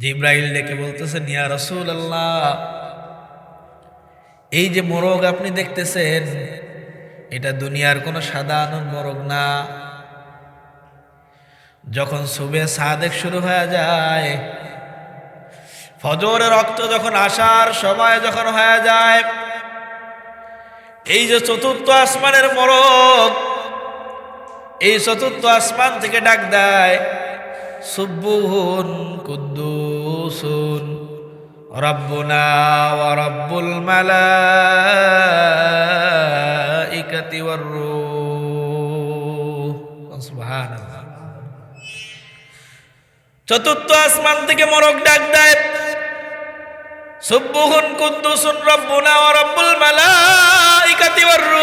জিব্রাইল ডেকে বলতেছেন ইয়া রসুল আল্লাহ এই যে মোরগ আপনি দেখতেছেন, এটা দুনিয়ার কোনো সাধারণ মোরগ না। যখন সুবে সাদেক শুরু হয়ে যায় ফজরের রক্ত যখন আসার সময় যখন হয়ে যায়, এই যে চতুর্থ আসমানের মোরগ, এই চতুর্থ আসমান থেকে ডাক দেয় সুব্বুহুন কুদ্দুসুন রব্বুনা ওয়া রব্বুল মালাইকাতি ওয়ার রূহ। সুবহানাল্লাহ। চতুর্থ আসমান থেকে মরক ডাক দেয় সুব্বুহুন কুদ্দুসুন রব্বুনা ওয়া রব্বুল মালাইকাতি ওয়ার রূহ।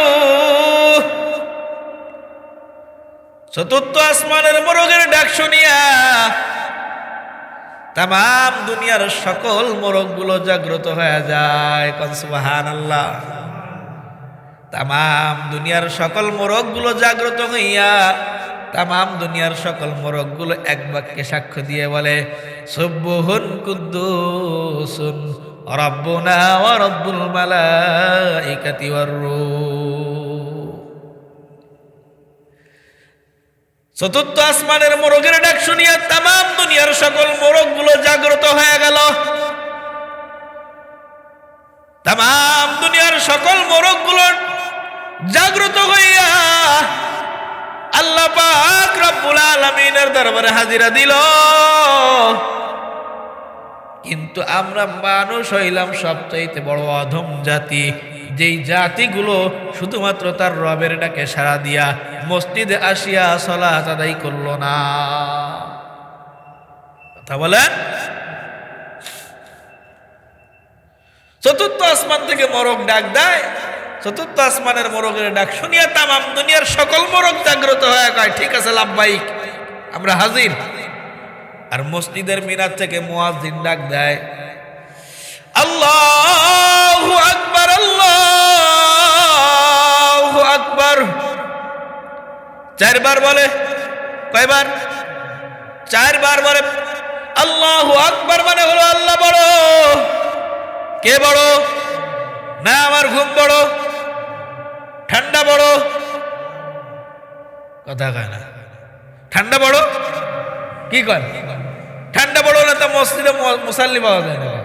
চতুর্থ আসমানের মোরগের ডাক শুনিয়া তাম দুনিয়ার সকল মোরগগুলো জাগ্রত হয়ে যায়। কনসুবাহান আল্লাহ তাম দুনিয়ার সকল মোরগগুলো জাগ্রত হইয়া তাম দুনিয়ার সকল মোরগগুলো এক বাক্যে সাক্ষ্য দিয়ে বলে সুব্বুহুন কুদ্দুসুন, রব্বুনা ওয়া রব্বুল মালাইকাতি ওয়ার রূহ। চতুর্থ আসমানের মোরগের ডাক শুনিয়া তাম দুনিয়ার সকল মোরগগুলো জাগ্রত হয়ে গেল। তাম দুনিয়ার সকল মোরগগুলো জাগ্রত হইয়া আল্লাহ পাক রব্বুল আলামিনের দরবারে হাজিরা দিল। কিন্তু আমরা মানুষ হইলাম সবচাইতে বড় অধম জাতি। যেই জাতিগুলো শুধুমাত্র তার রবের ডাকে সাড়া দিয়া মসজিদে আসিয়া সলাত আদায় করল না। কথা বলেন? চতুর্থ আসমান থেকে মরক ডাক দেয়। চতুর্থ আসমানের মরকের ডাক শুনিয়া তামাম দুনিয়ার সকল মরক জাগ্রত হয়ে কয়, ঠিক আছে লাভবাহিক, আমরা হাজির। আর মসজিদের মিনার থেকে মুয়াজ্জিন ডাক দেয় আল্লাহু আকবার আল্লাহু আকবার। চারবার বলে, কয়বার? চারবার বলে, আল্লাহু আকবার মানে হলো আল্লাহ বড়। কে বড়? না, আমার ঘুম বড়। ঠান্ডা বড়। কথা কয় না। ঠান্ডা বড়? কি কয়? ঠান্ডা বড় না তো মসজিদে মুসাল্লি পাওয়া যায় না।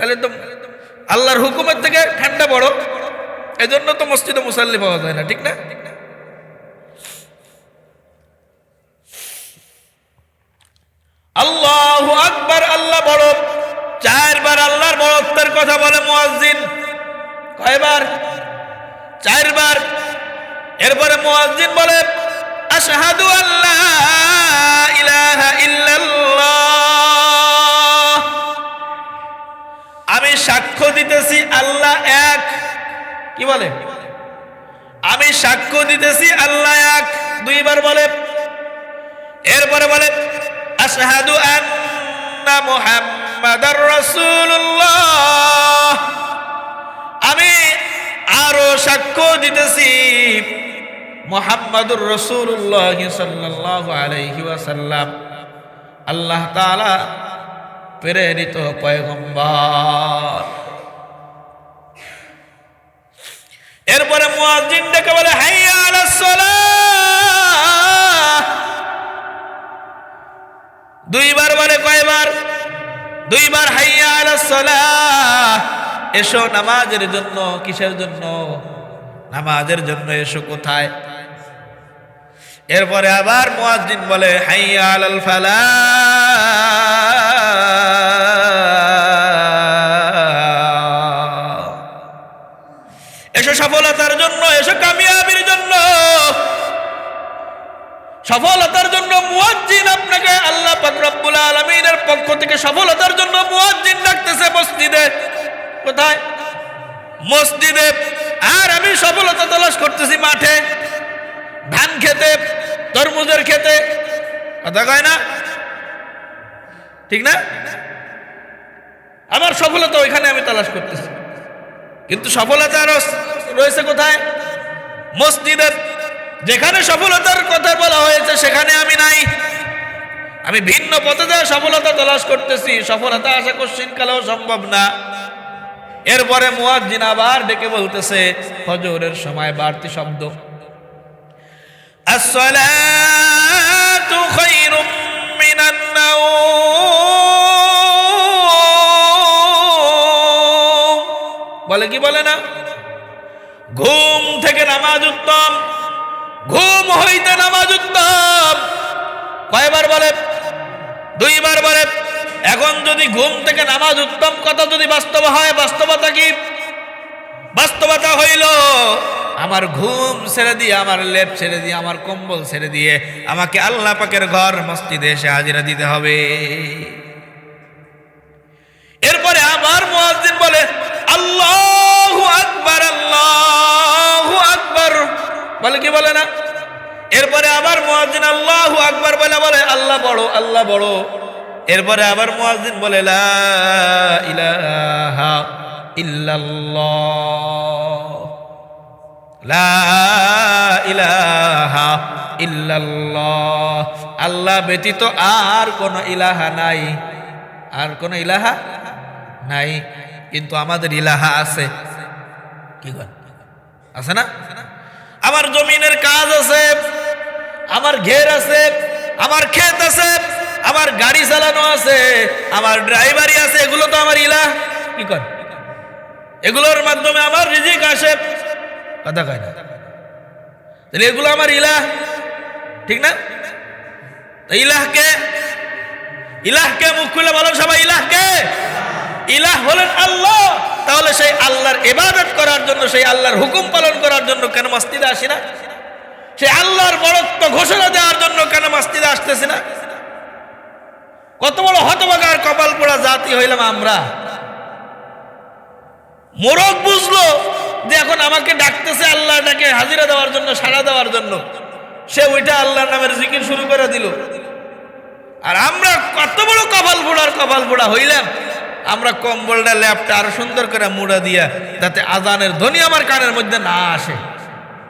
তাহলে তো আল্লাহর হুকুমের থেকে ঠান্ডা বড়। এজন্য তো মসজিদে মুসাল্লি পাওয়া যায় না, ঠিক না? আল্লাহ আকবার, আল্লাহ বড়। চারবার আল্লাহর বড়ত্বের কথা বলে মুয়াজ্জিন। কয়বার? চারবার। এরপরে মুয়াজ্জিন বলে, আশহাদু আল্লাহ ইলাহা ইল্লাল্লাহ। সাক্ষ্য দিতেছি, আল্লাহ এক। কি বলে? আমি সাক্ষ্য দিতেছি, আল্লাহ এক। দুইবার বলে। এরপরে বলে, আশহাদু আন্না মুহাম্মাদার রাসূলুল্লাহ। আমি আরও সাক্ষ্য দিতেছি, মোহাম্মদুর রসুল্লাহ সাল্লাহ আলাইহি ওয়াসাল্লাম। আল্লাহ তাআলা প্রেরিত পয়গম্বর। এরপরে মুয়াজ্জিন ডেকে বলে হাইয়া আলাস দুইবার বলে, কয়বার? দুইবার হাইয়া আলাস এসো নামাজের জন্য, কিসের জন্য? নামাজের জন্য এসো কোথায়? এরপরে আবার মুয়াজ্জিন বলে হাইয়া আলাল ফালাহ! এসো সফলতার জন্য, এসো কামিয়াবির জন্য। সফলতার জন্য মুয়াজ্জিন আপনাকে আল্লাহ রব্বুল আলামিনের পক্ষ থেকে সফলতার জন্য মুয়াজ্জিন ডাকতেছে মসজিদে। কোথায়? মসজিদে। আর আমি সফলতা তলাশ করতেছি মাঠে। ধান খেতে, তরমুজের খেতে। কথা কয় না? ঠিক না? আমার সফলতা ওইখানে আমি তালাশ করতেছি। কিন্তু সফলতা রয়েছে কোথায়? মসজিদের। যেখানে সফলতার কথা বলা হয়েছে, সেখানে আমি নাই। আমি ভিন্ন পথে যা সফলতা তলাশ করতেছি। সফলতা আশা কোশ্চিনকালেও সম্ভব না। এরপরে মুয়াজ্জিন আবার ডেকে বলতেছে, ফজরের সময় বাড়তি শব্দ। আসসালাতু খায়রুম বলে কি বলে না? ঘুম থেকে নামাজ উত্তম। ঘুম হইতে নামাজ উত্তম। কয়বার বলে? দুইবার বলে। এখন যদি ঘুম থেকে নামাজ উত্তম কথা যদি বাস্তব হয়, বাস্তবতা কি? বাস্তবতা হইল আমার ঘুম ছেড়ে দিয়ে, আমার লেপ ছেড়ে দিয়ে, আমার কম্বল ছেড়ে দিয়ে আমাকে আল্লাহ পাকের ঘর মসজিদে এসে হাজিরা দিতে হবে। এরপরে আবার মুয়াজ্জিন বলে, আল্লাহু আকবার আল্লাহু আকবার। বলে কি বলে না? এরপরে আবার মুয়াজ্জিন আল্লাহু আকবার বলে বলে, আল্লাহ বড় আল্লাহ বড়। এরপরে আবার মুয়াজ্জিন বলে, লা ইলাহা ইল্লাল্লাহ। ইলাহা আল্লাহ ব্যতীত আর কোন ইলাহা নাই। আর কোন ইলাহা নাই। কিন্তু আমাদের ইলাহা আছে। কি কর আছে না? আমার জমিনের কাজ আছে। আমার ঘের আছে। আমার ক্ষেত আছে। আমার গাড়ি চালানো আছে। আমার ড্রাইভারি আছে। এগুলো তো আমার ইলাহ। কি কর এগুলোর মাধ্যমে আমার রিজিক আসে। কথা কয় না। তাহলে এগুলো আমার ইলাহ। ঠিক না? তো ইলাহকে ইলাহকে মুখ খুলে বলো সবাই, ইলাহকে। ইলাহ হলেন আল্লাহ। তাহলে সেই আল্লাহর ইবাদত করার জন্য, সেই আল্লাহর হুকুম পালন করার জন্য কেন মসজিদে আসি না? সেই আল্লাহর বড়ত্ব ঘোষণা দেওয়ার জন্য কেন মসজিদে আসতেছি না? কত বড় হতবাগার কপাল পোড়া জাতি হইলাম আমরা। মোরগ বুঝলো যে এখন আমাকে ডাকতেছে আল্লাহ ডাকে হাজিরা দেওয়ার জন্য, সাড়া দেওয়ার জন্য। সে ওইটা আল্লাহর নামের জিকির শুরু করে দিল। আর আমরা কত বড় কপাল পোড়ার কপাল পোড়া হইলাম। আমরা কম্বলটা, ল্যাপটা আরও সুন্দর করে মুড়া দিয়া, যাতে আজানের ধ্বনি আমার কানের মধ্যে না আসে।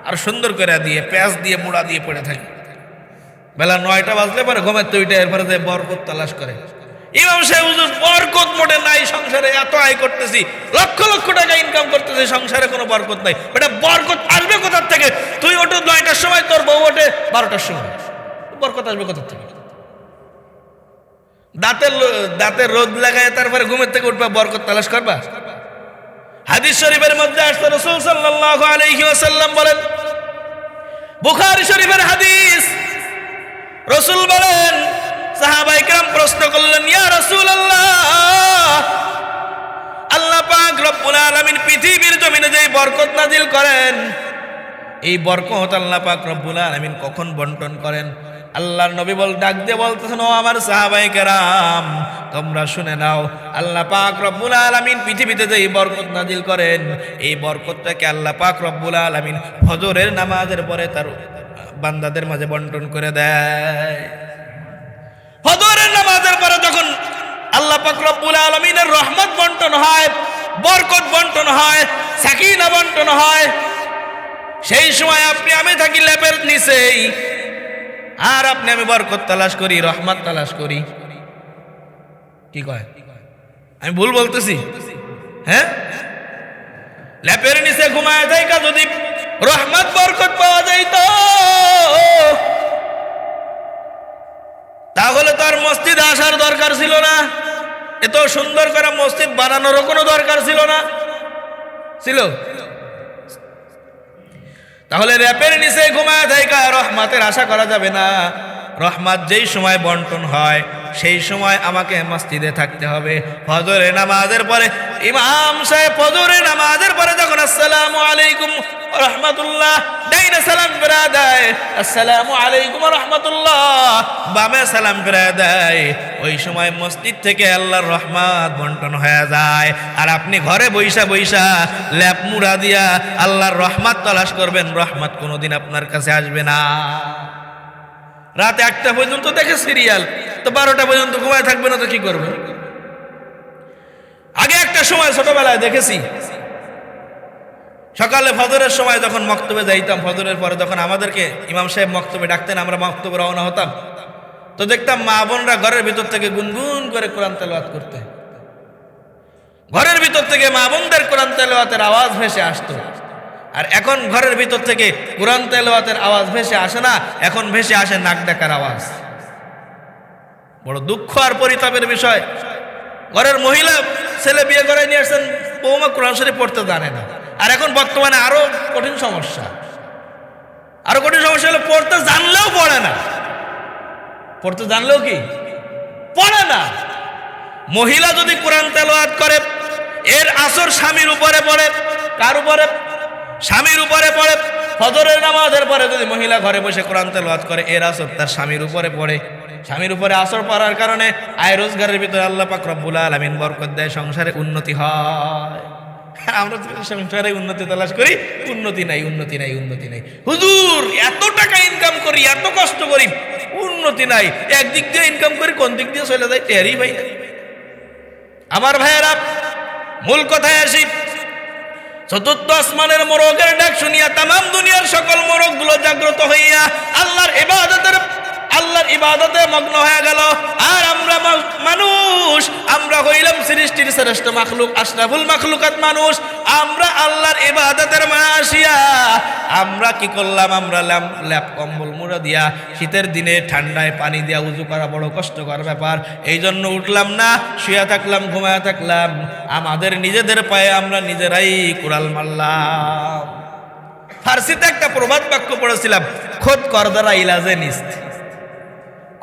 আর সুন্দর করে দিয়ে, প্যাঁচ দিয়ে মুড়া দিয়ে পড়ে থাকে। বেলা নয়টা বাজলে পরে ঘুমের তৈটা এরপরে যে বরকত তালাশ করে। ইমাম সাহেব হুজুর, বরকত মোটে নাই সংসারে, এত আয় করতেছি, লক্ষ লক্ষ টাকা ইনকাম করতেছি, সংসারে কোনো বরকত নাই। এটা বরকত আসবে কোথার থেকে? তুই ওঠো নয়টার সময়, তোর বউ ওঠে বারোটার সময়। বরকত আসবে কোথার থেকে? দাঁতের লো- দাঁতে রোদ লাগায় তারপরে ঘুমের থেকে উঠবা, বরকত তালাশ করবা? হাদিস শরীফের মধ্যে আসতে রসুল সাল্লাল্লাহু আলাইহি ওয়াসাল্লাম বলেন, বুখারী শরীফের হাদিস, রসুল বলেন সাহাবাই کرام প্রশ্ন করলেন ইয়া রাসূলুল্লাহ আল্লাহ পাক রব্বুল আলামিন পৃথিবীর জমিনে যেই বরকত নাজিল করেন এই বরকত আল্লাহ পাক রব্বুল আলামিন কখন বন্টন করেন আল্লাহর নবী বল ডাক দিয়ে বলতেছেন ও আমার সাহাবাই কেরাম তোমরা শুনে নাও আল্লাহ পাক রব্বুল আলামিন পৃথিবীতে যে এই বরকত নাজিল করেন এই বরকতটাকে আল্লাহ পাক রব্বুল আলামিন ফজরের নামাজের পরে তার বান্দাদের মাঝে বন্টন করে দেয় ফজরের নামাজের পরে যখন আল্লাহ পাক রব্বুল আলামিনের রহমত বন্টন হয়, বরকত বন্টন হয়, সাকিনা বন্টন হয়, সেই সময় আপনি আমি থাকি ল্যাপের নিচেই। আর আপনি আমি বরকত তালাশ করি, রহমত তালাশ করি। কি কয়? আমি ভুল বলতেছি? হ্যাঁ? ল্যাপের নিচে ঘুমায় থাকা যদি রহমত বরকত পাওয়া যাইত তাহলে তো আর মসজিদ আসার দরকার ছিল না। এত সুন্দর করে মসজিদ বানানোরও কোনো দরকার ছিল না। ছিল? তাহলে র্যাপের নিচে ঘুমায় থাকা রহমাতের আশা করা যাবে না। রহমাত যেই সময় বন্টন হয় সেই সময় আমাকে মসজিদে থাকতে হবে। ফজরে নামাজের পরে, ইমাম সাহেব ফজরে নামাজের পরে যখন আসসালামু আলাইকুম রহমতুল্লাহ, ডাইনে সালাম ফেরা দেয়। আসসালামু আলাইকুম রহমতুল্লাহ, বামে সালাম ফেরা দেয়। ওই সময় মসজিদ থেকে আল্লাহর রহমত বন্টন হয়ে যায়। আর আপনি ঘরে বৈশা বৈশা ল্যাপ মুড়া দিয়া আল্লাহর রহমত তলাশ করবেন, রহমত কোনোদিন আপনার কাছে আসবে না। রাত একটা পর্যন্ত দেখে সিরিয়াল। তো বারোটা পর্যন্ত ঘুমায় থাকবে না তো কি করবে? আগে একটা সময় ছোটবেলায় দেখেছি। সকালে ফজরের সময় যখন মক্তবে যাইতাম, ফজরের পরে যখন আমাদেরকে ইমাম সাহেব মক্তবে ডাকতেন, আমরা মক্তবে রওনা হতাম। তো দেখতাম মা বোনরা ঘরের ভিতর থেকে গুনগুন করে কোরআন তেলাওয়াত করতে। ঘরের ভিতর থেকে মা বোনদের কোরআন তেলাওয়াতের আওয়াজ ভেসে আসতো। আর এখন ঘরের ভিতর থেকে কোরআন তেলাওয়াতের আওয়াজ ভেসে আসে না, এখন ভেসে আসে নাক ডাকার আওয়াজ। বড় দুঃখ আর পরিতাপের বিষয়। ঘরের মহিলা ছেলে বিয়ে করে নিয়ে আসছেন বৌমা কোরআন শরীফ পড়তে জানে না। আর এখন বর্তমানে আরও কঠিন সমস্যা। আরও কঠিন সমস্যা হলো পড়তে জানলেও পড়ে না। পড়তে জানলেও কি? পড়ে না। মহিলা যদি কোরআন তেলাওয়াত করে, এর আসর স্বামীর উপরে পড়ে, কার উপরে? স্বামীর উপরে পড়ে, ফজরের নামাজের পরে যদি মহিলা ঘরে বসে কোরআন তেলাওয়াত করে, এর আসর তার স্বামীর উপরে পড়ে। স্বামীর উপরে আসর পড়ার কারণে আয় রোজগারের ভিতরে আল্লাহ পাক রব্বুল আলামিন বরকত দেয়, সংসারে উন্নতি হয়। আমরা সংসারে উন্নতি তালাশ করি, উন্নতি নাই উন্নতি নাই উন্নতি নাই। হুজুর, এত টাকা ইনকাম করি, এত কষ্ট করি, উন্নতি নাই। একদিক দিয়ে ইনকাম করি, কোন দিক দিয়ে চলে যায়, টেরই ভাই আমার ভাইয়েরা, মূল কথায় আসি চতুর্থ আসমানের মোরগের ডাক শুনিয়া তাম দুনিয়ার সকল মোরগগুলো জাগ্রত হইয়া আল্লাহর ইবাদতের আল্লাহর ইবাদতে মগ্ন হয়ে গেল। আর আমরা মানুষ, আমরা হইলাম সৃষ্টির শ্রেষ্ঠ মাখলুক, আশরাফুল মাখলুকাত মানুষ। আমরা আল্লাহর ইবাদতের মা আসিয়া আমরা কি করলাম? আমরা ল্যাপ, কম্বল মুড়া দিয়া শীতের দিনে ঠান্ডায় পানি দিয়া উজু করা বড় কষ্টকর ব্যাপার। এই জন্য উঠলাম না, শুয়ে থাকলাম, ঘুমায়া থাকলাম। আমাদের নিজেদের পায়ে আমরা নিজেরাই কুড়াল মারলাম। ফার্সিতে একটা প্রবাদ বাক্য পড়েছিলাম, খোদ করদারা ইলাজে নিস্ত।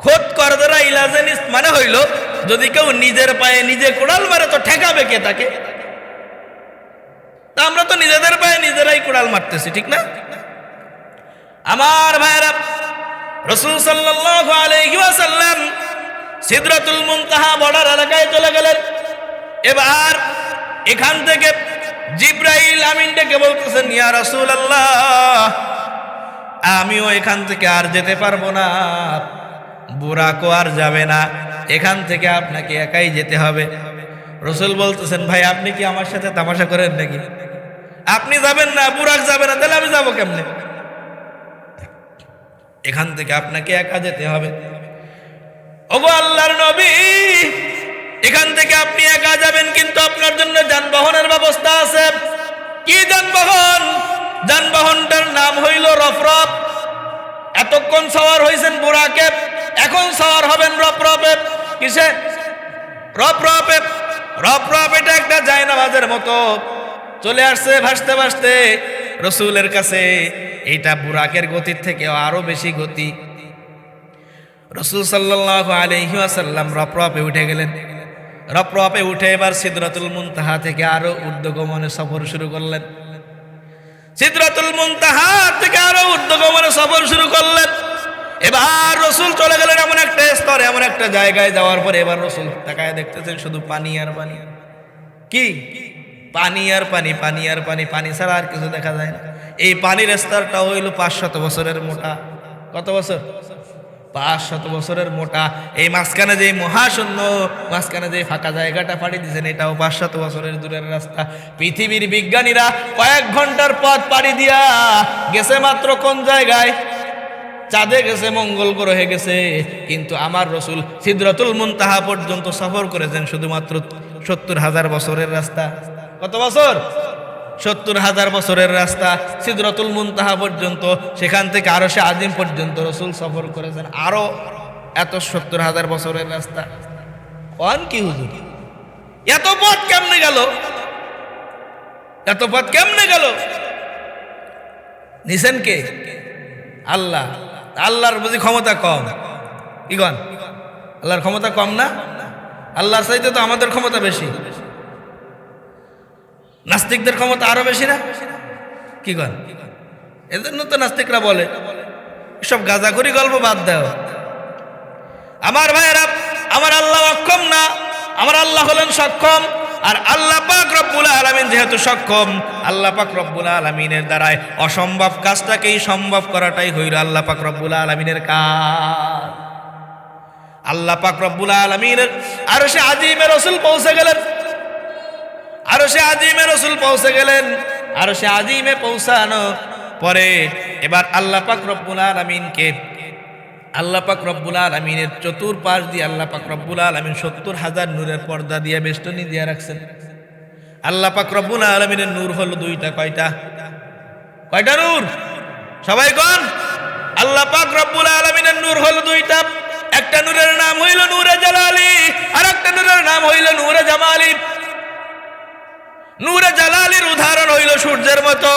খোদ করদারা ইলাজে নিস্ত মানে হইল, যদি কেউ নিজের পায়ে নিজে কোড়াল মারে, তো ঠেকাবে কে তাকে? তা আমরা তো নিজেদের পায়ে নিজেরাই কোড়াল মারতেছি, ঠিক না? আমার ভাইরা রসুল সাল্লাল্লাহু আলাইহি ওয়াসাল্লাম সিদরাতুল মুনতাহা বর্ডার এলাকায় চলে গেলেন। এবার এখান থেকে জিব্রাইল আমিন ডেকে বলতেছেন, ইয়া রাসূলুল্লাহ, আমিও এখান থেকে আর যেতে পারব না। বুড়াকো আর যাবে না। এখান থেকে আপনাকে একাই যেতে হবে। রসুল বলতেছেন, ভাই, আপনি কি আমার সাথে তামাশা করেন নাকি? আপনি যাবেন না বুড়াক যাবে না, তাহলে আমি যাব কেমনে? এখান থেকে আপনাকে একা যেতে হবে। ওগো আল্লাহর নবী, এখান থেকে আপনি একা যাবেন, কিন্তু আপনার জন্য যানবাহনের ব্যবস্থা আছে। কি যানবাহন? যানবাহনটার নাম হইল রফরফ। এতক্ষণ সওয়ার হয়েছেন বুড়াকে এখন সওয়ার হবেন রফরফে কিসে? রফরফে রফরফ এটা একটা জায়নামাজের মতো। চলে আসছে, ভাসতে ভাসতে রসুলের কাছে। এইটা বুরাকের গতির থেকে আরও বেশি গতি। রসুল সাল্লাহ আলহি আসাল্লাম রপরপে উঠে গেলেন। রপরপে উঠে এবার সিদরাতুল মুনতাহা থেকে আরও ঊর্ধ্বগমনে সফর শুরু করলেন। সিদরাতুল মুনতাহা থেকে আরও ঊর্ধ্বগমনে সফর শুরু করলেন। এবার রসুল চলে গেলেন এমন একটা স্তরে, এমন একটা জায়গায় যাওয়ার পরে এবার রসুল তাকায় দেখতেছেন শুধু পানি আর পানি। কি? পানি আর পানি পানি আর পানি পানি ছাড়া আর কিছু দেখা যায় না। এই পানির স্তরটা হইল পাঁচশত বছরের মোটা। কত বছর? পাঁচ শত বছরের মোটা। এই মাঝখানে যে মহাশূন্য, মাঝখানে যে ফাঁকা জায়গাটা পাড়ি দিয়েছেন, এটাও পাঁচ শত বছরের দূরের রাস্তা। পৃথিবীর বিজ্ঞানীরা কয়েক ঘণ্টার পথ পাড়ি দিয়া গেছে মাত্র কোন জায়গায়? চাঁদে গেছে, মঙ্গল গ্রহে গেছে। কিন্তু আমার রসুল সিদ্রতুল মুনতাহা পর্যন্ত সফর করেছেন শুধুমাত্র সত্তর হাজার বছরের রাস্তা। কত বছর? সত্তর হাজার বছরের রাস্তা সিদ্রতুল মুনতাহা পর্যন্ত, সেখান থেকে আরও সে আদিম পর্যন্ত রসুল সফর করেছেন। আরও এত সত্তর হাজার বছরের রাস্তা। কন কি হুজুর? এত পথ কেমনে গেল? এত পথ কেমনে গেল? নিছেন কে? আল্লাহ। আল্লাহর বুঝি ক্ষমতা কম। কন আল্লাহর ক্ষমতা কম না? আল্লাহর চাইতে তো আমাদের ক্ষমতা বেশি। নাস্তিকদের ক্ষমতা আরও বেশি না? কি কন এজন্য তো নাস্তিকরা বলে সব গাঁজাখুরি গল্প বাদ দাও। আমার ভাইয়েরা, আমার আল্লাহ অক্ষম না? আমার আল্লাহ হলেন সক্ষম। আর আল্লাহ পাক রব্বুল আলামিন যেহেতু সক্ষম, আল্লাহ পাক রব্বুল আলামিনের দ্বারাই অসম্ভব কাজটাকেই সম্ভব করাটাই হইল আল্লাহ পাক রব্বুল আলামিনের কাজ। আল্লাহ পাক রব্বুল আলামিনের, আর সে আজিমে রসুল পৌঁছে গেলেন। আরও সে আজিমে রসুল পৌঁছে গেলেন। আরও সে আজিমে পৌঁছানো পরে এবার আল্লাহ পাক রব্বুল আলামিনকে আল্লাহ পাক রব্বুল আলমিনের চতুর পাশ দিয়ে আল্লাহ পাক রব্বুল আলমিন সত্তর হাজার নূরের পর্দা দিয়ে বেষ্টনী দিয়ে রাখছেন। আল্লাহ পাক রব্বুল আলমিনের নূর হলো দুইটা, কয়টা? কয়টা নূর? সবাই কন? আল্লাহ পাক রব্বুল আলমিনের নূর হলো দুইটা। একটা নূরের নাম হইল নূরে জালালি আর একটা নূরের নাম হইল নূরে জামালি। নূরে জালালির উদাহরণ হইল সূর্যের মতো,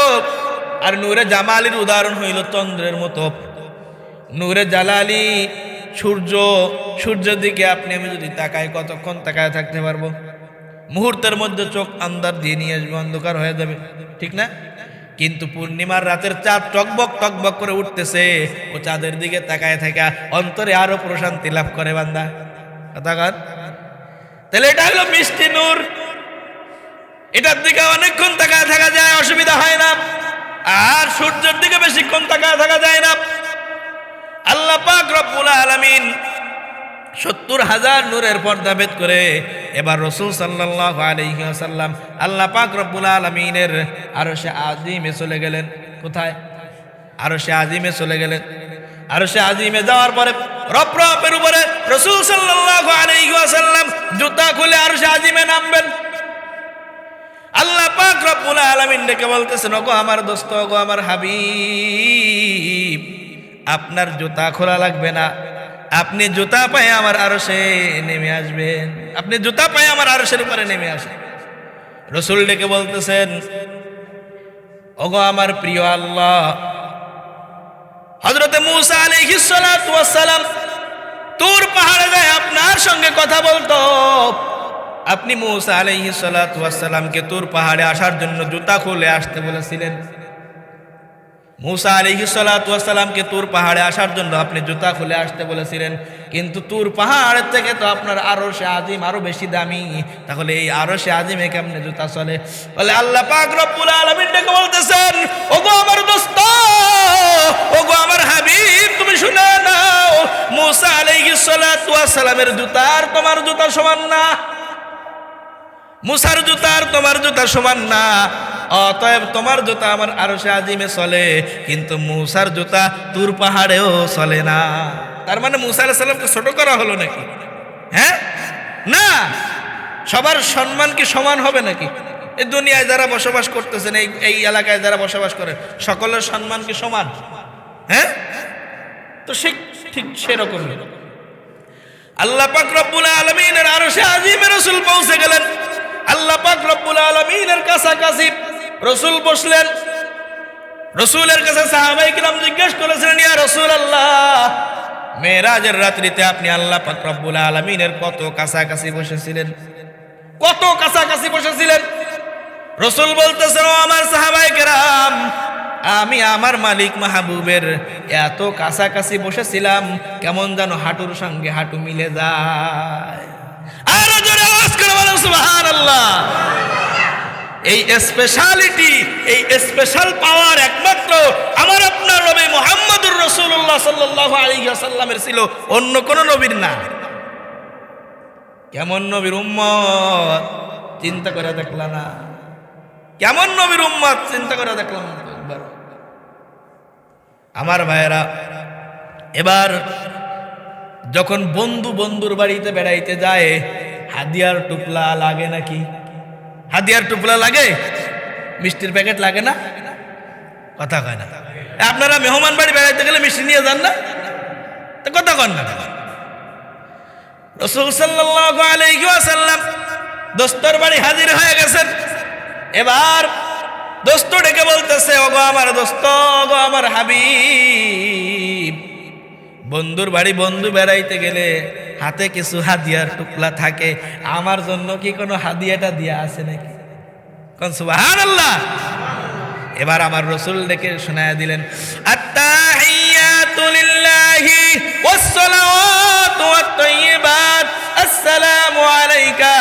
আর নূরে জামালির উদাহরণ হইল চন্দ্রের মতো। নূরে জালালি, সূর্য, সূর্যের দিকে আপনি, আমি যদি তাকাই, কতক্ষণ তাকায় থাকতে পারব? মুহূর্তের মধ্যে চোখ আন্দার দিয়ে নিয়ে আসবে, অন্ধকার হয়ে যাবে, ঠিক না? কিন্তু পূর্ণিমার রাতের চাঁদ টকবক টকবক করে উঠতেছে, ও চাঁদের দিকে তাকায় থাকা অন্তরে আরও প্রশান্তি লাভ করে বান্দা। কথা কন? তাহলে এটা হলো মিষ্টি নূর। এটার দিকে অনেকক্ষণ তাকায় থাকা যায়, অসুবিধা হয় না। আর সূর্যের দিকে বেশিক্ষণ তাকায় থাকা যায় না। আল্লাহ পাক রব্বুল আলামিন সত্তর হাজার নূরের পর্দা ভেদ করে এবার রসুল সাল্লাহ আলহিহাসাল্লাম আল্লাহ পাক রব্বুল আলমিনের আরও সে আজিমে চলে গেলেন। কোথায়? আরও সে আজিমে চলে গেলেন। আরও সে আজিমে যাওয়ার পরে রপ রপের উপরে রসুল সাল্লাহ আলহিহাসাল্লাম জুতা খুলে আরও সে আজিমে নামবেন। আল্লাহ পাক রব্বুল আলামিন ডেকে বলতেছেন, ওগো আমার দোস্ত, ওগো আমার হাবিব আপনার জুতা খোলা লাগবে না। আপনি জুতা পায়ে আমার আরও সে নেমে আসবেন। আপনি জুতা পায়ে আমার আরশের উপরে নেমে আসেন। রসুল ডেকে বলতেছেন, ওগো আমার প্রিয় আল্লাহ হজরতে মুসা তুর পাহাড়ে যায় আপনার সঙ্গে কথা বলতো। আপনি মুসা ওয়াস সালামকে পাহাড়ে আসার জন্য জুতা খুলে আসতে বলেছিলেন। মুসা আলিহি সালাতামকে তুর পাহাড়ে আসার জন্য আপনি জুতা খুলে আসতে বলেছিলেন। কিন্তু তুর পাহাড়ের থেকে তো আপনার আরও সে আজিম আরও বেশি দামি। তাহলে এই আরও সে আজিমে কেমনে জুতা চলে? বলে আল্লাহ পাক রব্বুল আলামিন ডেকে বলতেছেন, ওগো আমার দোস্ত, ওগো আমার হাবিব, তুমি শুনে নাও, মুসা আলাইহি সালামের জুতা আর তোমার জুতা সমান না? মুসার জুতা আর তোমার জুতা সমান না। অতএব তোমার জুতা আমার আরও সে আজিমে চলে, কিন্তু মুসার জুতা তুর পাহাড়েও চলে না। তার মানে মুসা আলাহ সাল্লামকে ছোট করা হলো নাকি? হ্যাঁ? না। সবার সম্মান কি সমান হবে নাকি? এই দুনিয়ায় যারা বসবাস করতেছেন, এই এই এলাকায় যারা বসবাস করেন সকলের সম্মান কি সমান? হ্যাঁ? তো সে ঠিক সেরকম আল্লাহ পাক রব্বুল আলমিনের আরও সে আজিমে রসুল পৌঁছে গেলেন। আল্লাহ পাক রব্বুল আলমিনের কাছাকাছি রসুল বসলেন। রসুলের কাছে সাহাবাই কিরাম জিজ্ঞেস করেছিলেন, ইয়া রসুল আল্লাহ মেয়েরাজের রাত্রিতে আপনি আল্লাহ পাক রব্বুল আলমিনের কত কাছাকাছি বসেছিলেন? কত কাছাকাছি বসেছিলেন? রসুল বলতেছেন আমার সাহাবাই কেরাম, আমি আমার মালিক মাহবুবের এত কাছাকাছি বসেছিলাম, কেমন যেন হাঁটুর সঙ্গে হাঁটু মিলে যায়। আরও জোরে আওয়াজ করে বলেন, সুবহানাল্লাহ। এই স্পেশালিটি এই স্পেশাল পাওয়ার একমাত্র আমার আপনার মোহাম্মদুর রসুল্লাহ সাল্লাহ আলী সাল্লামের ছিল, অন্য কোন নবীর না। কেমন নবীর উম্মত? চিন্তা করে দেখলা না। কেমন নবীর উম্মত? চিন্তা করে দেখলাম একবার। আমার ভাইয়েরা, এবার যখন বন্ধু বন্ধুর বাড়িতে বেড়াইতে যায় হাদিয়ার টুপলা লাগে নাকি? হাদিয়ার টুপলা লাগে? মিষ্টির প্যাকেট লাগে না? কথা কয় না। আপনারা মেহমান বাড়ি বেড়াইতে গেলে মিষ্টি নিয়ে যান না? তো কথা কন না। রসুল ওয়াসাল্লাম দোস্তর বাড়ি হাজির হয়ে গেছেন। এবার দোস্ত ডেকে বলতেছে, ওগো আমার দোস্ত, ওগো আমার হাবিব, বন্ধুর বাড়ি বন্ধু বেড়াইতে গেলে হাতে কিছু হাদিয়ার টুকলা থাকে, আমার জন্য কি কোনো হাদিয়াটা দিয়া আছে নাকি? কোন সুবাহান আল্লাহ এবার আমার রসুল ডেকে শোনায় দিলেন আসসালামু আলাইকা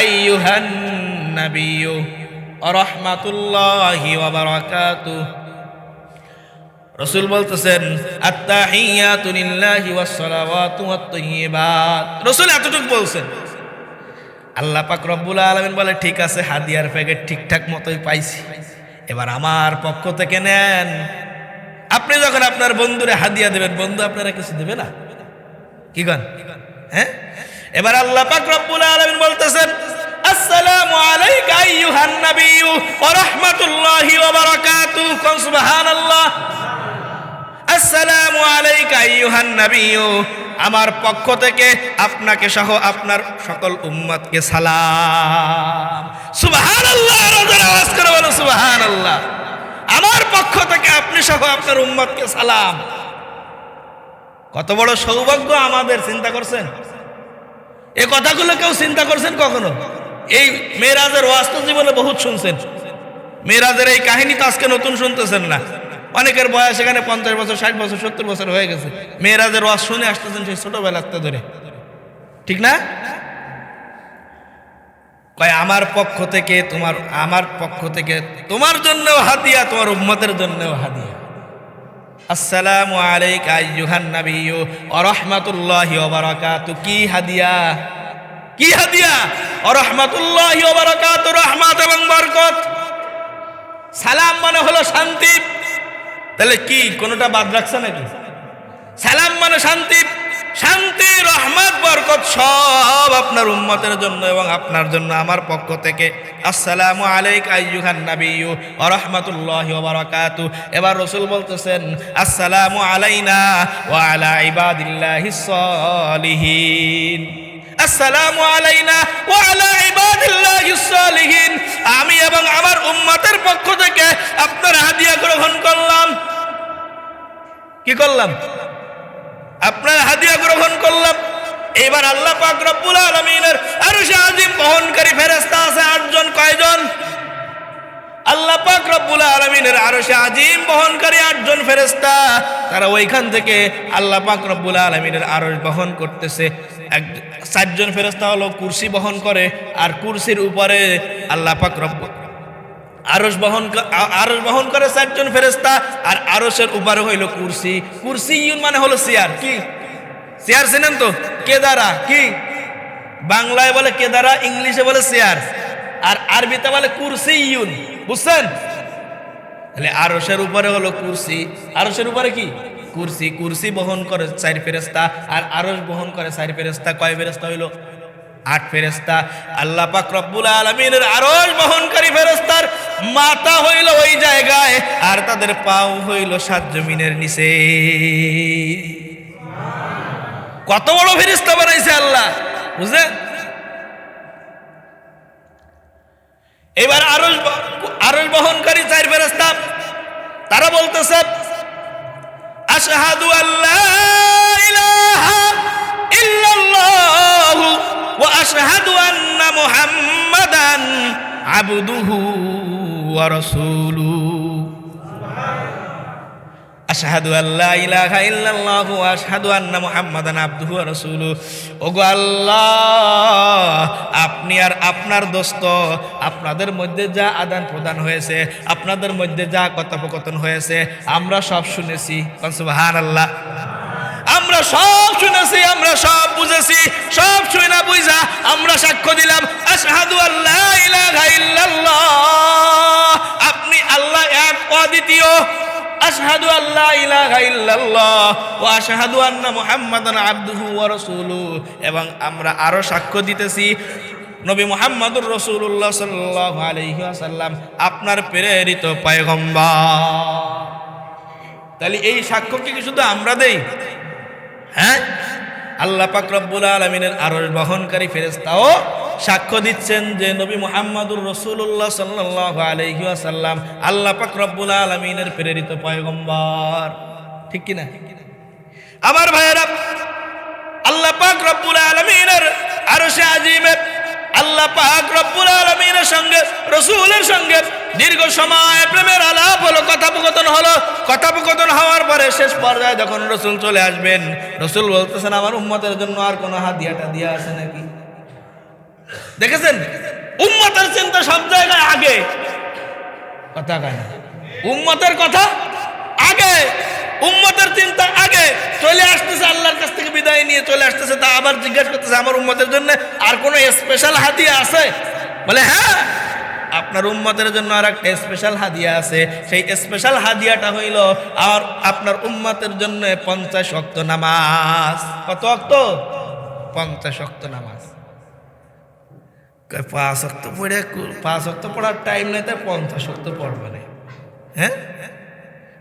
আইয়ুহান নাবিয়্যু ওয়া রাহমাতুল্লাহি ওয়া বারাকাতুহু। রসুল বলতেছেন রসুল এতটুকু বলছেন। আল্লাহ পাক রব্বুল আলামিন বলে, ঠিক আছে, হাদিয়ার প্যাকেট ঠিকঠাক মতোই পাইছি। এবার আমার পক্ষ থেকে নেন। আপনি যখন আপনার বন্ধুরে হাদিয়া দেবেন, বন্ধু আপনারা কিছু দেবে না? কি গান হ্যাঁ? এবার আল্লাহ পাক রব্বুল আলামিন বলতেছেন, আসসালামু আলাইকা আইয়ুহান নাবিয়্যু ওয়া রাহমাতুল্লাহি ওয়া বারাকাতুহু। কোন, সুবহানাল্লাহ। আসসালামু আলাইকা নাবিয়্যু। আমার পক্ষ থেকে আপনাকে সহ আপনার সকল উম্মতকে সালাম। সুবহানাল্লাহ আওয়াজ করে বলো সুবহানাল্লাহ। আমার পক্ষ থেকে আপনি সহ আপনার উম্মতকে সালাম। কত বড় সৌভাগ্য আমাদের, চিন্তা করছেন? এ কথাগুলো কেউ চিন্তা করছেন কখনো? এই মেয়েরাজের ওয়াস্ত জীবনে বহুত শুনছেন। মেয়েরাজের এই কাহিনী তো আজকে নতুন শুনতেছেন না। অনেকের বয়স এখানে পঞ্চাশ বছর, ষাট বছর, সত্তর বছর হয়ে গেছে। মেয়েরা যে রস শুনে আসতেছেন সেই ছোটবেলাতে ধরে ঠিক না? কয়, আমার পক্ষ থেকে তোমার, আমার পক্ষ থেকে তোমার জন্যও হাদিয়া, তোমার উম্মতের জন্যও হাদিয়া। আসসালামু আলাইকা আইয়ুহান নাবিয়্যু ওয়া রাহমাতুল্লাহি ওয়া কি হাদিয়া? কি হাদিয়া? ওয়া রাহমাতুল্লাহি ওয়া বারাকাতু, রহমত এবং বরকত। সালাম মানে হলো শান্তি। তাহলে কি, কোনটা বাদ রাখছে নাকি? সালাম মানে শান্তি শান্তি, রহমত, বরকত, সব আপনার উম্মতের জন্য এবং আপনার জন্য আমার পক্ষ থেকে। আসসালামু আলাইক আইয়ুহান নাবিয়্যু ওয়া রাহমাতুল্লাহি ওয়া বারাকাতু। এবার রাসূল বলতেছেন, আসসালামু আলাইনা ওয়া আলা ইবাদিল্লাহিস সালিহিন আসসালামু আলাইনা ওয়া আলা ইবাদিল্লাহিস সালিহিন আমি এবং আমার উম্মতের পক্ষ থেকে আপনার হাদিয়া গ্রহণ করলাম। কি করলাম? আপনার হাদিয়া গ্রহণ করলাম। এবার আল্লাহ পাক রব্বুল আলামিনের আরশে আজিম বহনকারী ফেরেশতা আছে আটজন, কয়জন? আল্লাহ পাক রব্বুল আলামিনের আরশে আজিম বহনকারী আটজন ফেরেশতা। তারা ওইখান থেকে আল্লাহ পাক আলামিনের আরশ বহন করতেছে। এক, চারজন ফেরেশতা হলো কুরসি বহন করে, আর কুরসির উপরে আল্লাহ পাক আরস বহন আরস বহন করে চারজন ফেরেস্তা আর আরসের উপরে হইল কুরসি। কুরসি ইউন মানে হলো চেয়ার কি? চেয়ার চেনেন তো? কেদারা। কি? বাংলায় বলে কেদারা ইংলিশে বলে চেয়ার আর আরবিতে বলে কুরসি ইউন। বুঝছেন? তাহলে আরসের উপরে হলো কুরসি। আরসের উপরে কি? কুরসি। কুরসি বহন করে চার ফেরেস্তা আর আরস বহন করে চার ফেরেস্তা কয় ফেরেস্তা হইল? আট ফেরেস্তা আল্লাহ পাক রব্বুল আলমিনের আরস বহনকারী ফেরেস্তার মাথা হইল ওই জায়গায়, আর তাদের পাও হইল সাত জমিনের নিচে। কত বড় ফেরিস্তা বানাইছে আল্লাহ, বুঝলেন? এবার আরস আরস বহনকারী চার ফেরেস্তা তারা বলতেছে, আশহাদু আল্লাহ ইলাহা ইল্লাল্লাহু ওয়া আশহাদু আন্না মুহাম্মাদান আবদুহু। আল্লাহ ইলাহা আল্লাহ, আপনি আর আপনার দোস্ত, আপনাদের মধ্যে যা আদান প্রদান হয়েছে, আপনাদের মধ্যে যা কথোপকথন হয়েছে, আমরা সব শুনেছি। সুবহানাল্লাহ। আমরা সব শুনেছি, আমরা সব বুঝেছি, সব শুনে না বুঝা আমরা সাক্ষ্য দিলাম। আশহাদু আল্লাহ ইলাহা ইল্লাল্লাহ। আপনি আল্লাহ এক, অদ্বিতীয়। আশহাদু আল্লাহ ইলাহা ইল্লাল্লাহ ওয়া আশহাদু আন্না মুহাম্মাদান আবদুহু ওয়া রাসূলুহু। এবং আমরা আরও সাক্ষ্য দিতেছি, নবী মুহাম্মদুর রাসূলুল্লাহ সাল্লাল্লাহু আলাইহি ওয়াসাল্লাম, আপনার প্রেরিত পয়গম্বর। তাহলে এই সাক্ষ্যকে কি শুধু আমরা দেই? হ্যাঁ? আল্লাহ পাক রব্বুল আলমিনের আরশ বহনকারী ফেরেস্তাও সাক্ষ্য দিচ্ছেন যে নবী মুহাম্মদুর রসুল্লাহ সাল্লাহ আলহি আসাল্লাম আল্লাহ পাক রব্বুল আলমিনের প্রেরিত পয়গম্বর। ঠিক কিনা আমার ভাইয়েরা, আল্লাহ পাক রব্বুল আলমিনের আরশে আজিমে আল্লাহ পাক রব্বুল আলমিনের সঙ্গে, রসুলের সঙ্গে দীর্ঘ সময় প্রেমের আলাপ হলো, কথোপকথন হলো। কথোপকথন হওয়ার পরে শেষ পর্যায়ে যখন রসুল চলে আসবেন, রসুল বলতেছেন, আমার উম্মতের জন্য আর কোনো হাদিয়াটা দিয়া আছে নাকি? দেখেছেন? উম্মতের চিন্তা সব জায়গায় আগে। কথা কয় উম্মতের কথা আগে। উম্মতের চিন্তা আগে। চলে আসতেছে, আল্লাহর কাছ থেকে বিদায় নিয়ে চলে আসতেছে, তা আবার জিজ্ঞাসা করতেছে, আমার উম্মতের জন্য আর কোনো স্পেশাল হাতিয়া আছে? বলে হ্যাঁ। আপনার উম্মতের জন্য আর একটা স্পেশাল হাদিয়া আছে। সেই স্পেশাল হাদিয়াটা হইল, আর আপনার উম্মতের জন্য পঞ্চাশ অক্ত নামাজ। কত অক্ত পঞ্চাশ অক্ত নামাজ। পাঁচ অক্ত পড়ে পাঁচ অক্ত পড়ার টাইম নেই তাই পঞ্চাশ অক্ত পড়বে না। হ্যাঁ?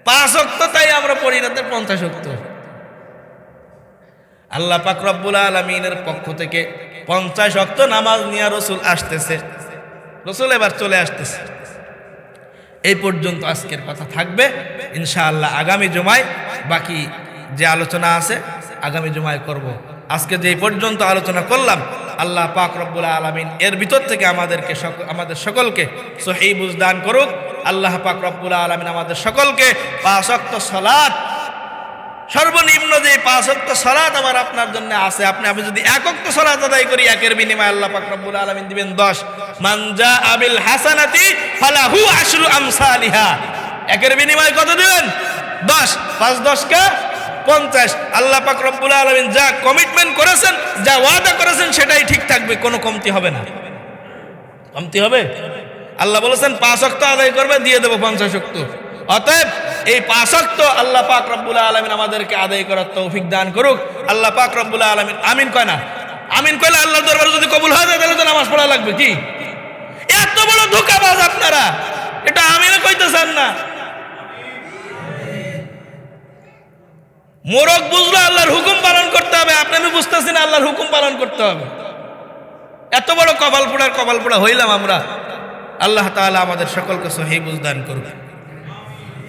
পাঁচ অক্ত তাই আমরা পড়ি না তাই পঞ্চাশ অক্ত আল্লাহ পাক রব্বুল আলমিনের পক্ষ থেকে পঞ্চাশ অক্ত নামাজ নিয়ে রসুল আসতেছে। রসুল এবার চলে আসতেছে। এই পর্যন্ত আজকের কথা থাকবে। ইনশাআল্লাহ আগামী জুমায় বাকি যে আলোচনা আছে, আগামী জুমায় করব। আজকে যে পর্যন্ত আলোচনা করলাম, আল্লাহ পাক রব্বুল আলমিন এর ভিতর থেকে আমাদেরকে আমাদের সকলকে সহি বুঝদান করুক। আল্লাহ পাক রব্বুল আলমিন আমাদের সকলকে পাঁচক্ত সলাৎ সর্বনিম্ন যে পাঁচক্ত সলাৎ আমার আপনার জন্য আছে, আপনি, আমি যদি একক্ত সলাৎ আদায় করি, একের বিনিময়ে আল্লাহ রব্বুল আলামিন দিবেন 10 মানজা আবিল হাসানাতি ফালাহু আশরু আমসালিহা। একের বিনিময়ে কত দিবেন? 10 পাঁচ 10 কে 50 আল্লাহ রব্বুল আলামিন যা কমিটমেন্ট করেছেন, যা ওয়াদা করেছেন, সেটাই ঠিক থাকবে, কোনো কমতি হবে না। কমতি হবে? আল্লাহ বলেছেন, পাঁচ অক্ত আদায় করবে দিয়ে দেবো পঞ্চাশ অক্ত অতএব এই পাঁচ অক্ত আল্লাহ পাক রব্বুল আলমিন আমাদেরকে আদায় করার তৌফিক দান করুক। আল্লাহ পাক রব্বুল আলমিন, আমিন কয় না? আমিন কইলে আল্লাহ দরবারে যদি কবুল হয় যায় তাহলে তো নামাজ পড়া লাগবে কি? এত বড় ধোকাবাজ আপনারা। এটা আমিনে কইতেছেন না। মোরক বুঝলো আল্লাহর হুকুম পালন করতে হবে। আপনি আমি বুঝতেছি না আল্লাহর হুকুম পালন করতে হবে। এত বড় কপাল পোড়ার কপাল পোড়া হইলাম আমরা। আল্লাহ তাআলা আমাদের সকলকে সহি বুঝদান করুক।